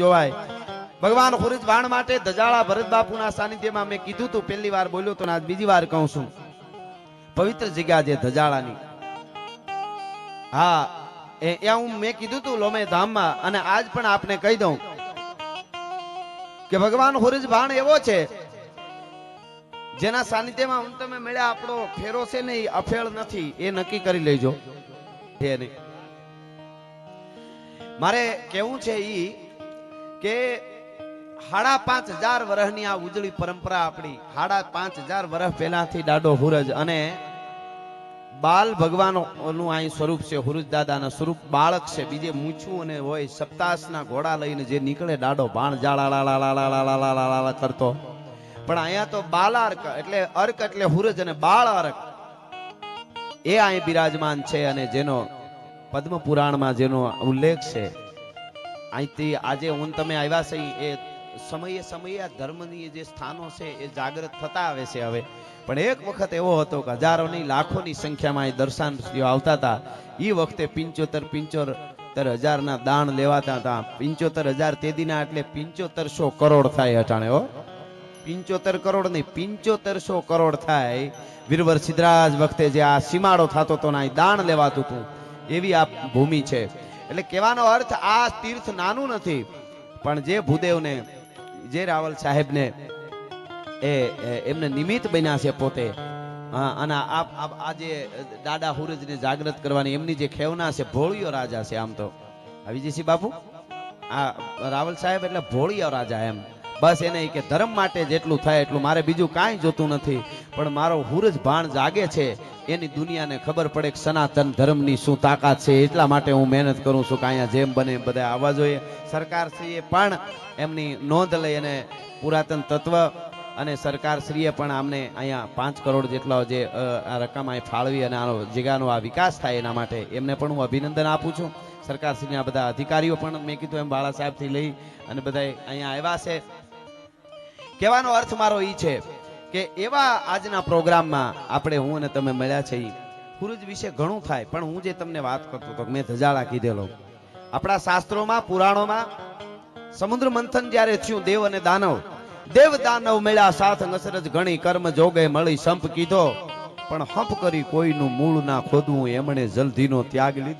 જોવાય. ભગવાન ખુરીજ વાણ માટે ધજાળા ભરત બાપુના સાનિધ્યમાં મેં કીધું તું, પહેલી વાર બોલ્યો તો આજ બીજી વાર કહું છું. પવિત્ર જગ્યા છે ધજાળાની. હા, એ હું મેં કીધું તું લોમે ધામમાં, અને આજ પણ આપને કહી દઉં કે ભગવાન ખુરીજ વાણ એવો છે, જેના સાનિધ્યમાં હું તમે મળ્યા, આપણો ફેરો છે ને અફેળ નથી, એ નક્કી કરી લેજો. મારે કેવું છે ઈ કે હાડા પાંચ હજાર વર્ષની આ ઉજળી પરંપરા આપણી. હાડા પાંચ હજાર વર્ષ પહેલાથી દાડો હુરજ અને બાલ ભગવાનનું અહીં સ્વરૂપ છે, હુરજ દાદાના સ્વરૂપ. બાળક છે, બીજે મૂછું અને હોય સપ્તાસના ઘોડા લઈને જે નીકળે દાડો બાણ જાળા કરતો પણ અહીંયા તો બાલાર્ક એટલે અર્ક એટલે હુરજ અને બાળ અર્ક એ અહીં બિરાજમાન છે અને જેનો પદ્મ પુરાણમાં જેનો ઉલ્લેખ છે અહીંથી આજે હું તમે આવ્યા છે, એ સમયે સમયે ધર્મની જે સ્થાનો છે, એ જાગૃત થતા આવે છે હવે. પણ એક વખત એવો હતો કે હજારોની લાખોની સંખ્યામાં એ દર્શનાર્થીઓ આવતા હતા. એ વખતે પિંચોતેર પિંચોતેર હજારના દાન લેવાતા હતા. પિંચોતેર હજાર તેદીના એટલે પિંચોતેરસો કરોડ થાય અટાણે, હો. પિંચોતેર કરોડ નહીં, પિંચોતેરસો કરોડ થાય. વીરવર સિદ્ધરાજ વખતે જે આ સીમાડો થતો હતો ને દાન લેવાતું હતું. એવી આ ભૂમિ છે. એટલે કહેવાનો અર્થ આ તીર્થ નાનું નથી, પણ જે ભૂદેવને, જે રાવલ સાહેબને એ એમને નિમિત્ત બન્યા છે પોતે અને આ જે દાદા હુરજને જાગૃત કરવાની એમની જે ખેવના છે, ભોળિયો રાજા છે આમ તો. વિજયસિંહ બાપુ? આ રાવલ સાહેબ એટલે ભોળિયો રાજા એમ. બસ એને કે ધર્મ માટે જેટલું થાય એટલું મારે બીજું કાંઈ જોતું નથી. પણ મારો હુરજ ભાણ જાગે છે, એની દુનિયાને ખબર પડે કે સનાતન ધર્મની શું તાકાત છે, એટલા માટે હું મહેનત કરું છું કે અહીંયા જેમ બને બધા આવવા જોઈએ. સરકારશ્રીએ પણ એમની નોંધ લઈ અને પુરાતન તત્વ અને સરકારશ્રીએ પણ આમને અહીંયા પાંચ કરોડ જેટલો જે આ રકમ અહીં ફાળવી અને આનો જગ્યાનો આ વિકાસ થાય એના માટે એમને પણ હું અભિનંદન આપું છું. સરકારશ્રીના બધા અધિકારીઓ પણ મેં કીધું એમ બાળા સાહેબથી લઈ અને બધા અહીંયા આવ્યા છે. કહેવાનો અર્થ મારો એ છે કે એવા આજના પ્રોગ્રામમાં આપણે હું અને તમે મળ્યા છે પુરુજ વિશે ઘણું થાય, પણ હું જે તમને વાત કરતો હતો, મેં ધજાળા કીધેલો. આપણા શાસ્ત્રોમાં, પુરાણોમાં, સમુદ્ર મંથન જ્યારે થયું, દેવ અને દાનવ, દેવ દાનવ મળ્યા, સાથ નસરજ ગણી, કર્મ જોગે, મળી સંપ કીધો. પણ હંપ કરી કોઈનું મૂળ ના ખોદવું, એમણે જલ્દીનો ત્યાગ લીધો.